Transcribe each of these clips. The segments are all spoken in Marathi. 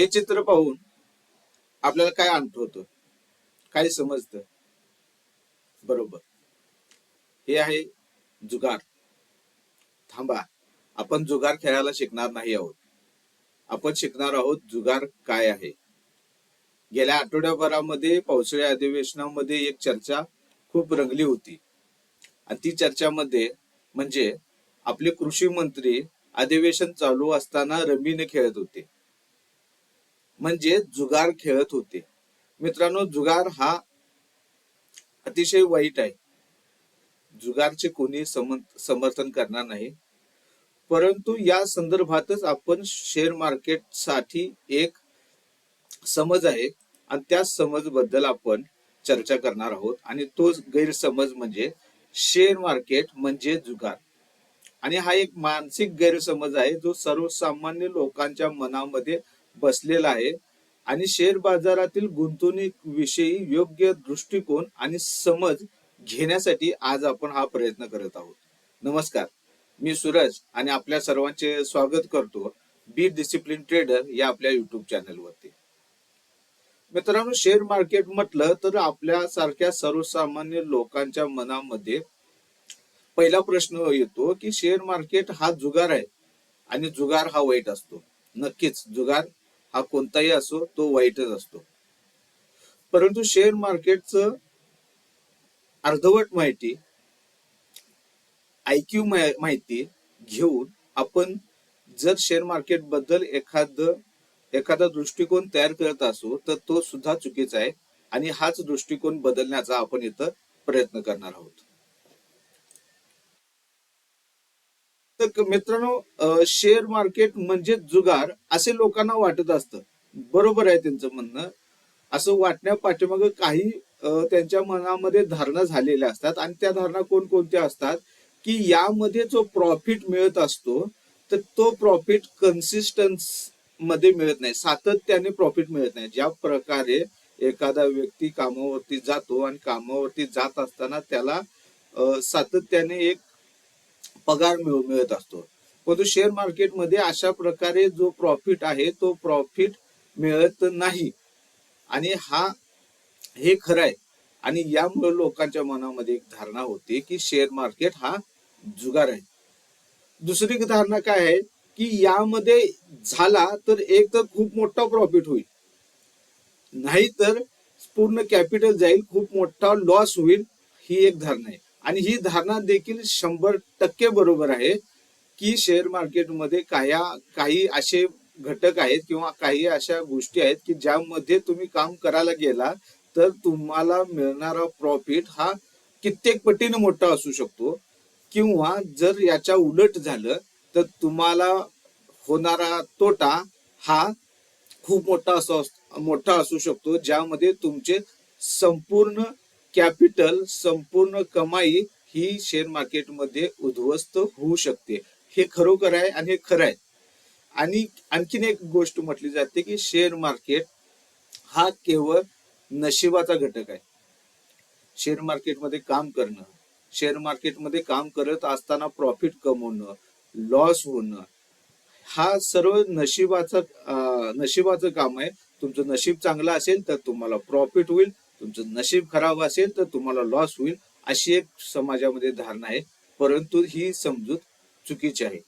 हे चित्र पाहून आपल्याला काय आठवतं? काय समजतं? बरोबर. हे आहे जुगार. थांबा. आपण जुगार खेळायला शिकणार नाही आहोत. आपण शिकणार आहोत जुगार काय आहे? गेल्या आठवड्याभरामध्ये पावसाळी अधिवेशनामध्ये एक चर्चा खूप रंगली होती. आणि ती चर्चामध्ये म्हणजे आपले कृषी मंत्री अधिवेशन चालू असताना रमीने खेळत होते. म्हणजे जुगार खेळत होते. मित्रांनो जुगार हा अतिशय वाईट आहे. जुगारचे कोणी समर्थन करणार नाही. परंतु या संदर्भातच आपण शेअर मार्केटसाठी एक समज आहे आणि त्या समजबद्दल आपण चर्चा करणार आहोत. आणि तो गैरसमज म्हणजे शेअर मार्केट म्हणजे जुगार. आणि हा एक मानसिक गैरसमज आहे जो सर्वसामान्य लोकांच्या मनामध्ये बसलेला आहे आणि शेअर बाजारातील गुंतवणूक विषयी योग्य दृष्टिकोन आणि समज घेण्यासाठी आज आपण हा प्रयत्न करत आहोत. नमस्कार मी सूरज आणि आपल्या सर्वांचे स्वागत करतो बी डिसिप्लिन ट्रेडर या आपल्या युट्यूब चॅनलवरती. मित्रांनो शेअर मार्केट म्हटलं तर आपल्या सारख्या सर्वसामान्य लोकांच्या मनामध्ये पहिला प्रश्न येतो की शेअर मार्केट हा जुगार आहे आणि जुगार हा वाईट असतो. नक्कीच जुगार हा कोणताही असो तो वाईटच असतो. परंतु शेअर मार्केटचं अर्धवट माहिती आयक्यू माहिती घेऊन आपण जर शेअर मार्केटबद्दल एखाद एखादा दृष्टिकोन तयार करत असू तर तो सुद्धा चुकीचा आहे आणि हाच दृष्टिकोन बदलण्याचा आपण इथं प्रयत्न करणार आहोत. तर मित्रांनो शेअर मार्केट म्हणजे जुगार असे लोकांना वाटत असतं. बरोबर आहे त्यांचं म्हणणं. असं वाटण्या पाठीमाग काही त्यांच्या मनामध्ये धारणा झालेल्या असतात आणि त्या धारणा कोणकोणत्या असतात? की यामध्ये जो प्रॉफिट मिळत असतो तर तो प्रॉफिट कन्सिस्टन्समध्ये मिळत नाही. सातत्याने प्रॉफिट मिळत नाही. ज्या प्रकारे एखादा व्यक्ती कामावरती जातो आणि कामावरती जात असताना त्याला सातत्याने एक पगार मिळत असतो. परंतु शेअर मार्केटमध्ये अशा प्रकारे जो प्रॉफिट आहे तो प्रॉफिट मिळत नाही. आणि हा हे खरं आहे. आणि यामुळे लोकांच्या मनामध्ये एक धारणा होती की शेअर मार्केट हा जुगार आहे. दुसरी धारणा काय आहे की यामध्ये झाला तर एक तर खूप मोठा प्रॉफिट होईल. नाही तर पूर्ण कॅपिटल जाईल खूप मोठा लॉस होईल ही एक धारणा आहे. आणि ही धारणा देखील शंभर टक्के बरोबर आहे की शेअर मार्केटमध्ये काही काही असे घटक आहेत किंवा काही अशा गोष्टी आहेत की ज्यामध्ये तुम्ही काम करायला गेला तर तुम्हाला मिळणारा प्रॉफिट हा कित्येक पटीने मोठा असू शकतो. किंवा जर याच्या उलट झालं तर तुम्हाला होणारा तोटा हा खूप मोठा असो मोठा असू शकतो ज्यामध्ये तुमचे संपूर्ण कॅपिटल संपूर्ण कमाई ही शेअर मार्केटमध्ये उद्ध्वस्त होऊ शकते. हे खरोखर आहे आणि हे खरं आहे. आणि आणखीन एक गोष्ट म्हटली जाते की शेअर मार्केट हा केवळ नशिबाचा घटक आहे. शेअर मार्केटमध्ये काम करणं शेअर मार्केटमध्ये काम करत असताना प्रॉफिट कमवणं लॉस होणं हा सर्व नशिबाचं नशिबाचं काम आहे. तुमचं नशीब चांगलं असेल तर तुम्हाला प्रॉफिट होईल. तुमचं नशीब खराब असेल तर तुम्हाला लॉस होईल अशी एक समाजामध्ये धारणा आहे. परंतु ही समजूत चुकीची आहे.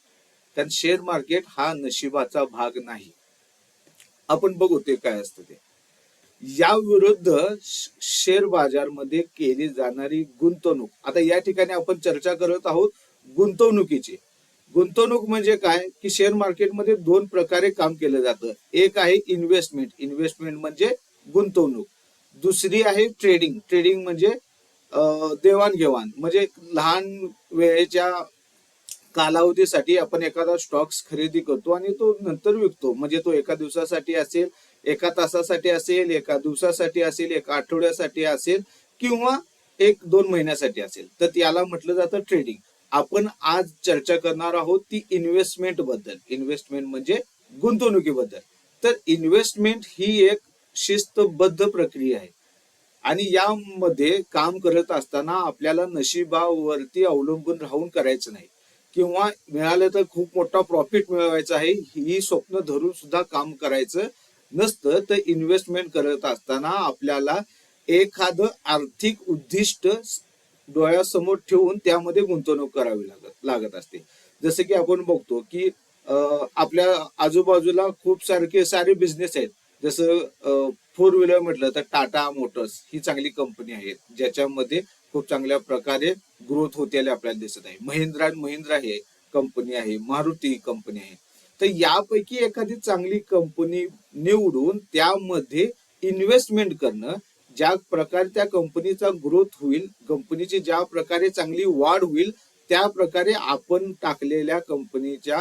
कारण शेअर मार्केट हा नशिबाचा भाग नाही. आपण बघू ते काय असतं ते. या विरुद्ध शेअर बाजारमध्ये केली जाणारी गुंतवणूक. आता या ठिकाणी आपण चर्चा करत आहोत गुंतवणुकीची. गुंतवणूक म्हणजे काय? की शेअर मार्केटमध्ये दोन प्रकारे काम केलं जातं. एक आहे इन्व्हेस्टमेंट इन्व्हेस्टमेंट म्हणजे गुंतवणूक. दुसरी आहे ट्रेडिंग ट्रेडिंग म्हणजे देवाणघेवाण. म्हणजे लहान वेळेच्या कालावधीसाठी आपण एखादा स्टॉक्स खरेदी करतो आणि तो नंतर विकतो. म्हणजे तो एका दिवसासाठी असेल एका तासासाठी असेल एका दिवसासाठी असेल एका आठवड्यासाठी असेल किंवा एक दोन महिन्यासाठी असेल. तर याला म्हटलं जातं ट्रेडिंग आपण आज चर्चा करणार आहोत ती इन्व्हेस्टमेंटबद्दल. इन्व्हेस्टमेंट म्हणजे गुंतवणुकीबद्दल. तर इन्व्हेस्टमेंट ही एक शिस्तबद्ध प्रक्रिया आहे. आणि यामध्ये काम करत असताना आपल्याला नशिबावरती अवलंबून राहून करायचं नाही. किंवा मिळालं तर खूप मोठा प्रॉफिट मिळवायचा आहे ही स्वप्न धरून सुद्धा काम करायचं नसतं. तर इन्व्हेस्टमेंट करत असताना आपल्याला एखादं आर्थिक उद्दिष्ट डोळ्यासमोर ठेवून त्यामध्ये गुंतवणूक करावी लागत लागत असते. जसं की आपण बघतो की आपल्या आजूबाजूला खूप सारखे सारे बिझनेस आहेत. जसं फोर व्हीलर म्हटलं तर टाटा मोटर्स ही चांगली कंपनी आहे ज्याच्यामध्ये खूप चांगल्या प्रकारे ग्रोथ होतेले आपल्याला दिसत आहे. महिंद्रा अँड महिंद्रा हे कंपनी आहे मारुती कंपनी आहे. तर यापैकी एखादी चांगली कंपनी निवडून त्यामध्ये इन्व्हेस्टमेंट करणं ज्या प्रकारे त्या कंपनीचा ग्रोथ होईल कंपनीची ज्या प्रकारे चांगली वाढ होईल त्या प्रकारे आपण टाकलेल्या कंपनीच्या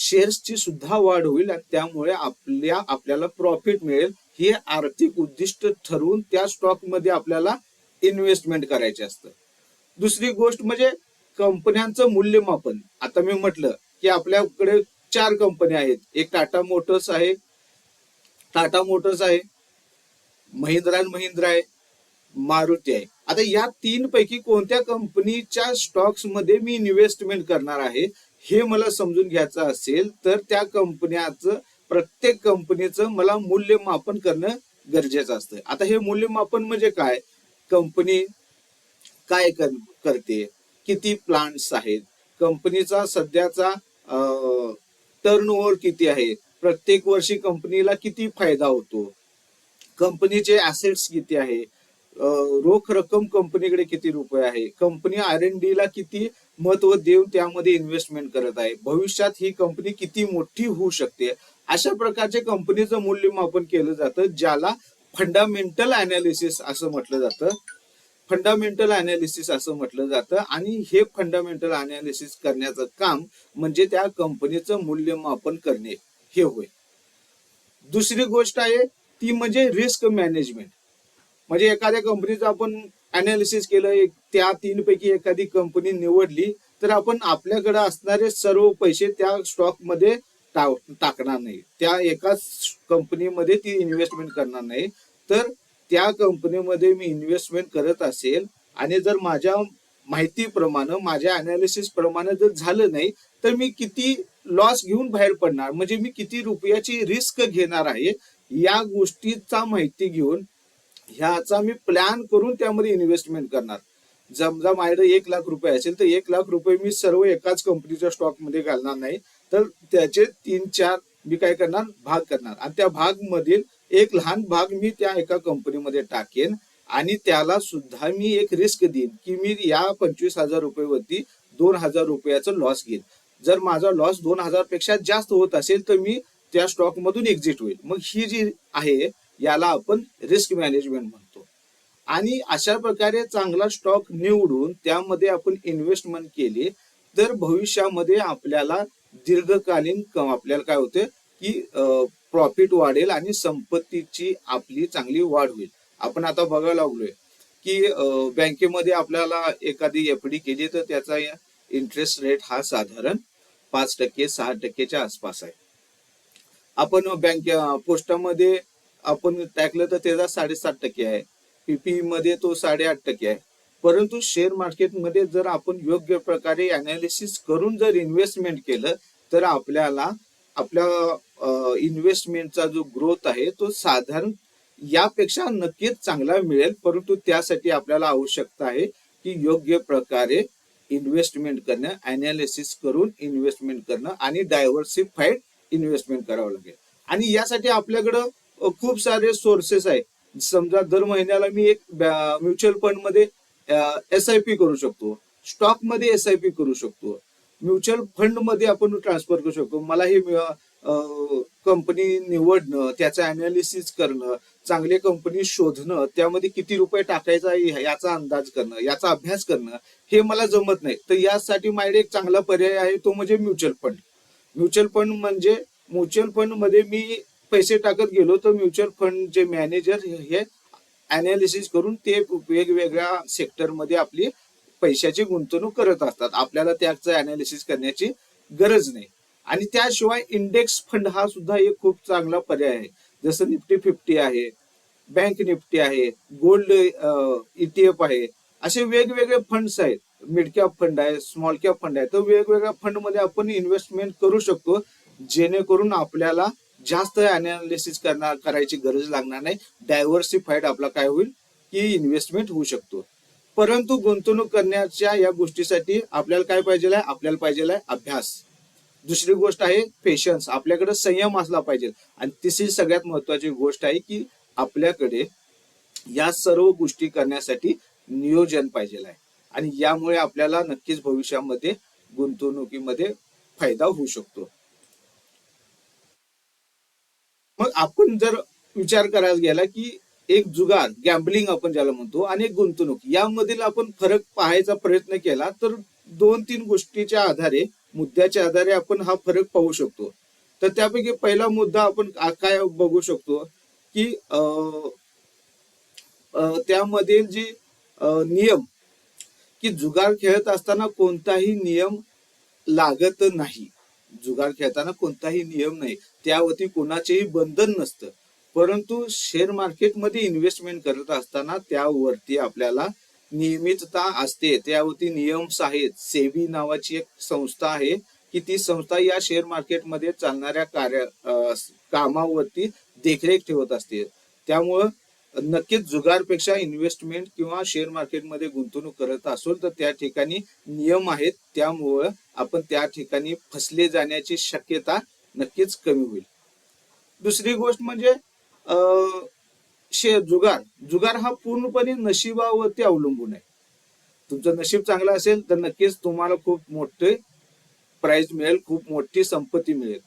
शेअर्सची सुद्धा वाढ होईल आणि त्यामुळे आपल्या आपल्याला प्रॉफिट मिळेल. हे आर्थिक उद्दिष्ट ठरवून त्या स्टॉकमध्ये आपल्याला इन्व्हेस्टमेंट करायचे असतं. दुसरी गोष्ट म्हणजे कंपन्यांचं मूल्यमापन. आता मी म्हटलं की आपल्याकडे चार कंपन्या आहेत. एक टाटा मोटर्स आहे टाटा मोटर्स आहे महिंद्रा अँड महिंद्रा आहे मारुती आहे. आता या तीन पैकी कोणत्या कंपनीच्या स्टॉक्समध्ये मी इन्व्हेस्टमेंट करणार आहे? हे मला समजून घ्यायचं असेल तर त्या कंपन्याचं प्रत्येक कंपनीचं मला मूल्यमापन करणं गरजेचं असतं. आता हे मूल्यमापन म्हणजे काय? कंपनी काय करते? किती प्लांट्स आहेत? कंपनीचा सध्याचा टर्न ओव्हर किती आहे? प्रत्येक वर्षी कंपनीला किती फायदा होतो? कंपनीचे ऍसेट्स किती आहे? रोख रक्कम कंपनीकडे किती रुपये आहे? कंपनी आर एन डी ला किती महत्त्व देऊन त्यामध्ये इन्व्हेस्टमेंट करत आहे. भविष्यात ही कंपनी किती मोठी होऊ शकते? अशा प्रकारच्या कंपनीचं मूल्यमापन केलं जातं ज्याला फंडामेंटल अनालिसिस असं म्हटलं जातं. फंडामेंटल अनालिसिस असं म्हटलं जातं. आणि हे फंडामेंटल अनालिसिस करण्याचं काम म्हणजे त्या कंपनीचं मूल्यमापन करणे. हे होय. दुसरी गोष्ट आहे ती म्हणजे रिस्क मॅनेजमेंट म्हणजे एखाद्या कंपनीचं आपण अनालिसिस केलं एक त्या तीन पैकी एखादी कंपनी निवडली तर आपण आपल्याकडे असणारे सर्व पैसे त्या स्टॉकमध्ये टाकणार नाही. त्या एकाच कंपनीमध्ये ती इन्व्हेस्टमेंट करणार नाही. तर त्या कंपनीमध्ये मी इन्व्हेस्टमेंट करत असेल आणि जर माझ्या माहितीप्रमाणे माझ्या अनालिसिस प्रमाणे जर झालं नाही तर मी किती लॉस घेऊन बाहेर पडणार? म्हणजे मी किती रुपयाची रिस्क घेणार आहे? या गोष्टीचा माहिती घेऊन ह्याचा मी प्लॅन करून त्यामध्ये इन्व्हेस्टमेंट करणार. समजा माझ्याकडे एक लाख रुपये असेल तर एक लाख रुपये मी सर्व एकाच कंपनीच्या स्टॉकमध्ये घालणार नाही. तर त्याचे तीन चार मी काय करणार? भाग करणार. आणि त्या भाग मधील एक लहान भाग मी त्या एका कंपनीमध्ये टाकेन आणि त्याला सुद्धा मी एक रिस्क देईन की मी या पंचवीस हजार रुपयेवरती दोन हजार रुपयाचं लॉस घेईन. जर माझा लॉस दोन हजारपेक्षा जास्त होत असेल तर मी त्या स्टॉक मधून एक्झिट होईल. मग ही जी आहे याला आपण रिस्क मॅनेजमेंट म्हणतो. आणि अशा प्रकारे चांगला स्टॉक निवडून त्यामध्ये आपण इन्व्हेस्टमेंट केली तर भविष्यामध्ये आपल्याला दीर्घकालीन आपल्याला काय होते की प्रॉफिट वाढेल आणि संपत्तीची आपली चांगली वाढ होईल. आपण आता बघायला लागलोय की बँकेमध्ये आपल्याला एखादी एफ डी केली तर त्याचा इंटरेस्ट रेट हा साधारण पाच टक्के सहा टक्केच्या आसपास आहे. आपण बँक पोस्टामध्ये आपण टाकलं तर त्याचा साडेसात टक्के आहे. पीपीई मध्ये तो साडेआठ टक्के आहे. परंतु शेअर मार्केटमध्ये जर आपण योग्य प्रकारे अनालिसिस करून जर इन्व्हेस्टमेंट केलं तर आपल्याला आपल्या इन्व्हेस्टमेंटचा जो ग्रोथ आहे तो साधारण यापेक्षा नक्कीच चांगला मिळेल. परंतु त्यासाठी आपल्याला आवश्यकता आहे की योग्य प्रकारे इन्व्हेस्टमेंट करणं अनालिसिस करून इन्व्हेस्टमेंट करणं आणि डायव्हर्सिफाईड इन्व्हेस्टमेंट करावं लागेल. आणि यासाठी आपल्याकडं खूप सारे सोर्सेस आहे समजा दर महिन्याला मी एक म्युच्युअल फंडमध्ये एस आय पी करू शकतो. स्टॉकमध्ये एस आय पी करू शकतो. म्युच्युअल फंडमध्ये आपण ट्रान्सफर करू शकतो. मला हे कंपनी निवडणं त्याचं अनालिसिस करणं चांगले कंपनी शोधणं त्यामध्ये किती रुपये टाकायचा आहे याचा अंदाज करणं याचा अभ्यास करणं हे मला जमत नाही. तर यासाठी माझ्याकडे एक चांगला पर्याय आहे तो म्हणजे म्युच्युअल फंड म्युच्युअल फंड म्हणजे म्युच्युअल फंडमध्ये मी पैसे टाकत गेलो तर म्युच्युअल फंड जे मॅनेजर हे अनालिसिस करून ते वेगवेगळ्या सेक्टरमध्ये आपली पैशाची गुंतवणूक करत असतात. आपल्याला त्याचं अनालिसिस करण्याची गरज नाही. आणि त्याशिवाय इंडेक्स फंड हा सुद्धा एक खूप चांगला पर्याय आहे. जसं निफ्टी फिफ्टी आहे बँक निफ्टी आहे गोल्ड ईटीएफ आहे. असे वेगवेगळे फंड्स आहेत. मिड कॅप फंड आहे स्मॉल कॅप फंड आहे. तर वेगवेगळ्या फंडमध्ये आपण इन्व्हेस्टमेंट करू शकतो. जेणेकरून आपल्याला जास्त अनालिसिस करणार करायची गरज लागणार नाही. डायव्हर्सिफाईड आपला काय होईल? की इन्व्हेस्टमेंट होऊ शकतो. परंतु गुंतवणूक करण्याच्या या गोष्टीसाठी आपल्याला काय पाहिजे आहे? आपल्याला पाहिजे आहे अभ्यास. दुसरी गोष्ट आहे पेशन्स आपल्याकडे संयम असला पाहिजे. आणि तिसरी सगळ्यात महत्वाची गोष्ट आहे की आपल्याकडे या सर्व गोष्टी करण्यासाठी नियोजन पाहिजे आहे. आणि यामुळे आपल्याला नक्कीच भविष्यामध्ये गुंतवणुकीमध्ये फायदा होऊ शकतो. मग आपण जर विचार करायला गेला की एक जुगार गॅम्बलिंग आपण ज्याला म्हणतो आणि एक गुंतवणूक यामधील आपण फरक पाहायचा प्रयत्न केला तर दोन तीन गोष्टीच्या आधारे मुद्द्याच्या आधारे आपण हा फरक पाहू शकतो. तर त्यापैकी पहिला मुद्दा आपण काय बघू शकतो की अं, त्यामधील जी नियम की जुगार खेळत असताना कोणताही नियम लागत नाही. जुगार खेळताना कोणताही नियम नाही. त्यावरती कोणाचेही बंधन नसतं. परंतु शेअर मार्केटमध्ये इन्व्हेस्टमेंट करत असताना त्यावरती आपल्याला नियमितता असते. त्यावरती नियम्स आहेत. सेबी नावाची एक संस्था आहे की ती संस्था या शेअर मार्केटमध्ये चालणाऱ्या कार्य कामावरती देखरेख ठेवत असते. त्यामुळं नक्कीच जुगारपेक्षा इन्व्हेस्टमेंट किंवा शेअर मार्केटमध्ये गुंतवणूक करत असेल तर त्या ठिकाणी नियम आहेत. त्यामुळं आपण त्या ठिकाणी फसले जाण्याची शक्यता नक्कीच कमी होईल. दुसरी गोष्ट म्हणजे अं, जुगार. जुगार हा पूर्णपणे नशिबावरती अवलंबून आहे. तुमचं नशीब चांगलं असेल तर नक्कीच तुम्हाला खूप मोठे प्राइज मिळेल खूप मोठी संपत्ती मिळेल.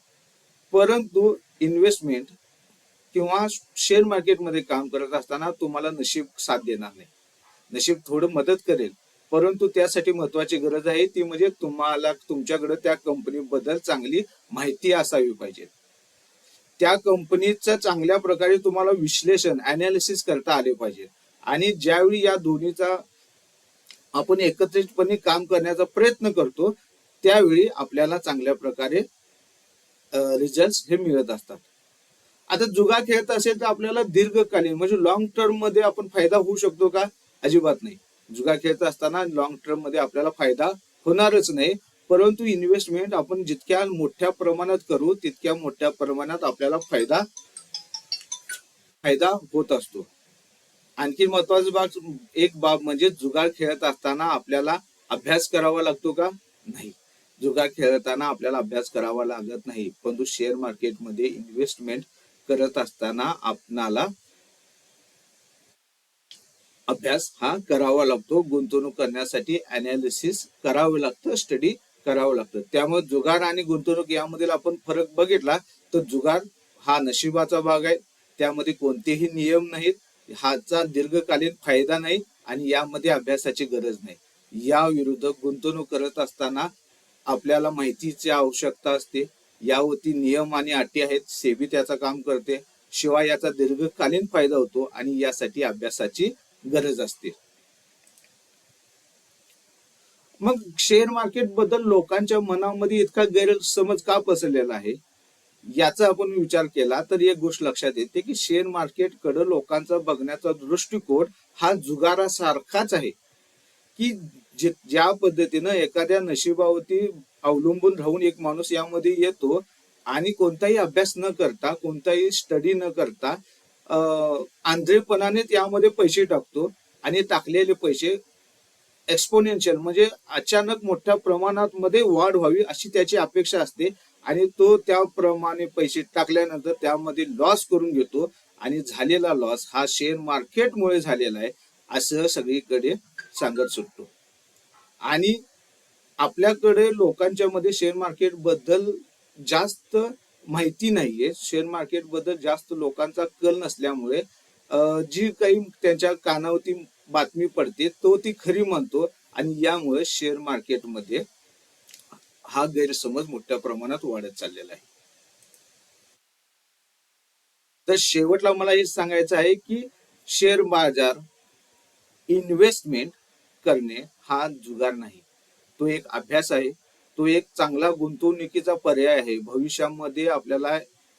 परंतु इन्व्हेस्टमेंट किंवा शेअर मार्केटमध्ये काम करत असताना तुम्हाला नशीब साथ देणार नाही. नशीब थोडं मदत करेल परंतु त्यासाठी महत्वाची गरज आहे ती म्हणजे तुम्हाला तुमच्याकडे त्या कंपनीबद्दल चांगली माहिती असावी पाहिजे. त्या कंपनीचं चांगल्या प्रकारे तुम्हाला विश्लेषण अनालिसिस करता आले पाहिजे. आणि ज्यावेळी या दोन्हीचा आपण एकत्रितपणे काम करण्याचा प्रयत्न करतो त्यावेळी आपल्याला चांगल्या प्रकारे रिझल्ट हे मिळत असतात. आता जुगा खेळत असेल तर आपल्याला दीर्घकालीन म्हणजे लॉंग टर्ममध्ये आपण फायदा होऊ शकतो का? अजिबात नाही. जुगा खेळत असताना लॉंग टर्ममध्ये आपल्याला फायदा होणारच नाही. परंतु इन्व्हेस्टमेंट आपण जितक्या मोठ्या प्रमाणात करू तितक्या मोठ्या प्रमाणात आपल्याला फायदा फायदा होत असतो. आणखी महत्वाची बाब एक बाब म्हणजे जुगार खेळत असताना आपल्याला अभ्यास करावा लागतो का? नाही. जुगार खेळताना आपल्याला अभ्यास करावा लागत नाही. परंतु शेअर मार्केटमध्ये इन्व्हेस्टमेंट करत असताना आपणाला अभ्यास हा करावा लागतो. गुंतवणूक करण्यासाठी अनालिसिस करावं लागतं. स्टडी करावं लागतं. त्यामुळे जुगार आणि गुंतवणूक यामधील आपण फरक बघितला तर जुगार हा नशिबाचा भाग आहे. त्यामध्ये कोणतेही नियम नाहीत. हाचा दीर्घकालीन फायदा नाही आणि यामध्ये अभ्यासाची गरज नाही. या विरुद्ध गुंतवणूक करत असताना आपल्याला माहितीची आवश्यकता असते. यावरती नियम आणि अटी आहेत. सेबी त्याचं काम करते. शिवाय याचा दीर्घकालीन फायदा होतो आणि यासाठी अभ्यासाची गरज असते. मग शेअर मार्केटबद्दल लोकांच्या मनामध्ये इतका गैरसमज का पसरलेला आहे? याचा आपण विचार केला तर एक गोष्ट लक्षात येते की शेअर मार्केटकडे लोकांचा बघण्याचा दृष्टिकोन हा जुगारासारखाच आहे. की ज्या पद्धतीनं एखाद्या नशिबावरती अवलंबून राहून एक माणूस यामध्ये येतो आणि कोणताही अभ्यास न करता कोणताही स्टडी न करता आंध्रेपणाने आंधळेपणाने त्यामध्ये पैसे टाकतो आणि टाकलेले पैसे एक्सपोनेन्शियल म्हणजे अचानक मोठ्या प्रमाणात मध्ये वाढ व्हावी अशी त्याची अपेक्षा असते आणि तो त्याप्रमाणे पैसे टाकल्यानंतर त्यामध्ये लॉस करून घेतो आणि झालेला लॉस हा शेअर मार्केटमुळे झालेला आहे असं सगळीकडे सांगत सुटतो. आणि आपल्याकडे लोकांच्या मध्ये शेअर मार्केटबद्दल जास्त माहिती नाहीये. शेअर मार्केटबद्दल जास्त लोकांचा कल नसल्यामुळे जी काही त्यांच्या कानावरती बातमी पडते तो ती खरी म्हणतो आणि यामुळे शेअर मार्केटमध्ये हा गैरसमज मोठ्या प्रमाणात वाढत चाललेला आहे. तर शेवटला मला हे सांगायचं आहे की शेअर बाजार इन्व्हेस्टमेंट करणे हा जुगार नाही. तो एक अभ्यास आहे. तो एक चांगला गुंतवणुकीचा पर्याय आहे. भविष्यामध्ये आपल्याला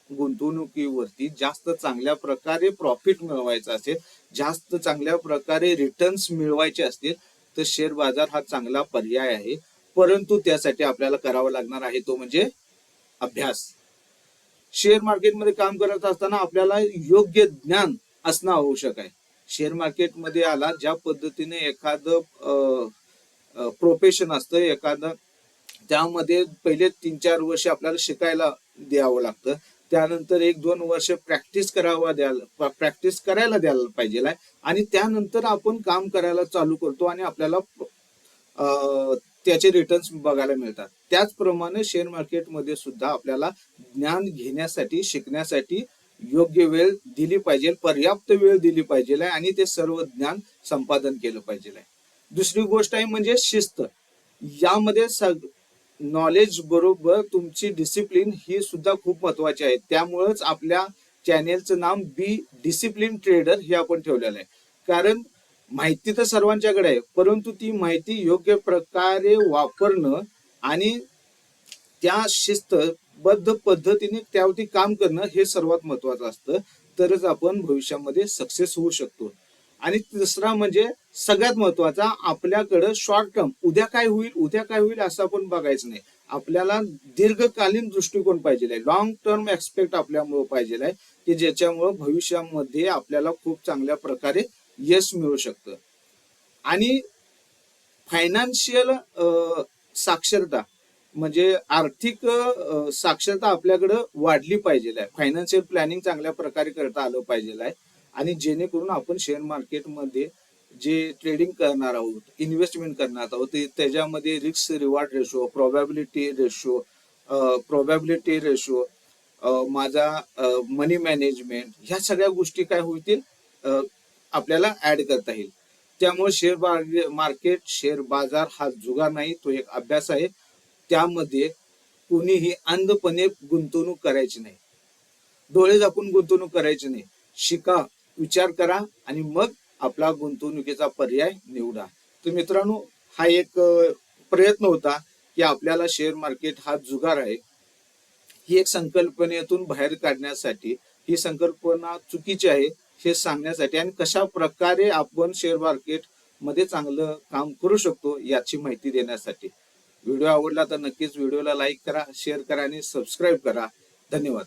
गुंतवणुकीवरती जास्त चांगल्या प्रकारे प्रॉफिट मिळवायचा असेल जास्त चांगल्या प्रकारे रिटर्न्स मिळवायचे असतील तर शेअर बाजार हा चांगला पर्याय आहे. परंतु त्यासाठी आपल्याला करावा लागणार आहे तो म्हणजे अभ्यास. शेअर मार्केटमध्ये काम करत असताना आपल्याला योग्य ज्ञान असणं आवश्यक आहे. शेअर मार्केटमध्ये आला ज्या पद्धतीने एखादं प्रोफेशन असतं एखादं. त्यामध्ये पहिले तीन चार वर्ष आपल्याला शिकायला द्यावं लागतं. त्यानंतर एक दोन वर्ष प्रॅक्टिस करावा द्यायला प्रॅक्टिस करायला द्यायला पाहिजे आणि त्यानंतर आपण काम करायला चालू करतो आणि आपल्याला त्याचे रिटर्न्स बघायला मिळतात. त्याचप्रमाणे शेअर मार्केटमध्ये सुद्धा आपल्याला ज्ञान घेण्यासाठी शिकण्यासाठी योग्य वेळ दिली पाहिजे पर्याप्त वेळ दिली पाहिजे आणि ते सर्व ज्ञान संपादन केलं पाहिजे दुसरी गोष्ट आहे म्हणजे शिस्त. यामध्ये सग नॉलेज बरोबर तुमची डिसिप्लिन ही सुद्धा खूप महत्वाची आहे. त्यामुळेच आपल्या चॅनेलचं नाव बी डिसिप्लिन ट्रेडर हे आपण ठेवलेलं आहे. कारण माहिती तर सर्वांच्याकडे आहे परंतु ती माहिती योग्य प्रकारे वापरणं आणि त्या शिस्तबद्ध पद्धतीने त्यावरती काम करणं हे सर्वात महत्वाचं असतं. तरच आपण भविष्यामध्ये सक्सेस होऊ शकतो. आणि तिसरा म्हणजे सगळ्यात महत्त्वाचा आपल्याकडं शॉर्ट टर्म उद्या काय होईल उद्या काय होईल असं आपण बघायचं नाही. आपल्याला दीर्घकालीन दृष्टिकोन पाहिजे आहे. लॉंग टर्म एक्सपेक्ट आपल्यामुळे पाहिजे आहे की ज्याच्यामुळं भविष्यामध्ये आपल्याला खूप चांगल्या प्रकारे यश मिळू शकतं. आणि फायनान्शियल साक्षरता म्हणजे आर्थिक साक्षरता आपल्याकडं वाढली पाहिजे आहे. फायनान्शियल प्लॅनिंग चांगल्या प्रकारे करता आलं पाहिजे आहे. आणि जेणेकरून आपण शेअर मार्केटमध्ये जे ट्रेडिंग करणार आहोत इन्व्हेस्टमेंट करणार आहोत ते- त्याच्यामध्ये risk reward ratio probability ratio probability ratio माझा मनी मॅनेजमेंट ह्या सगळ्या गोष्टी काय होतील? आपल्याला ऍड करता येईल. त्यामुळे शेअर मार्केट शेअर बाजार हा जुगार नाही तो एक अभ्यास आहे. त्यामध्ये कोणीही अंधपणे गुंतवणूक करायची नाही. डोळे झाकून गुंतवणूक करायची नाही. शिका विचार करा आणि मग आपला गुंतवणुकीचा पर्याय निवडा. तर मित्रांनो हा एक प्रयत्न होता की आपल्याला शेअर मार्केट हा जुगार आहे. ही एक संकल्पनेतून बाहेर काढण्यासाठी ही संकल्पना चुकीची आहे हे सांगण्यासाठी आणि कशा प्रकारे आपण शेअर मार्केटमध्ये चांगलं काम करू शकतो याची माहिती देण्यासाठी. व्हिडिओ आवडला तर नक्कीच व्हिडिओला लाईक करा शेअर करा आणि सबस्क्राईब करा. धन्यवाद.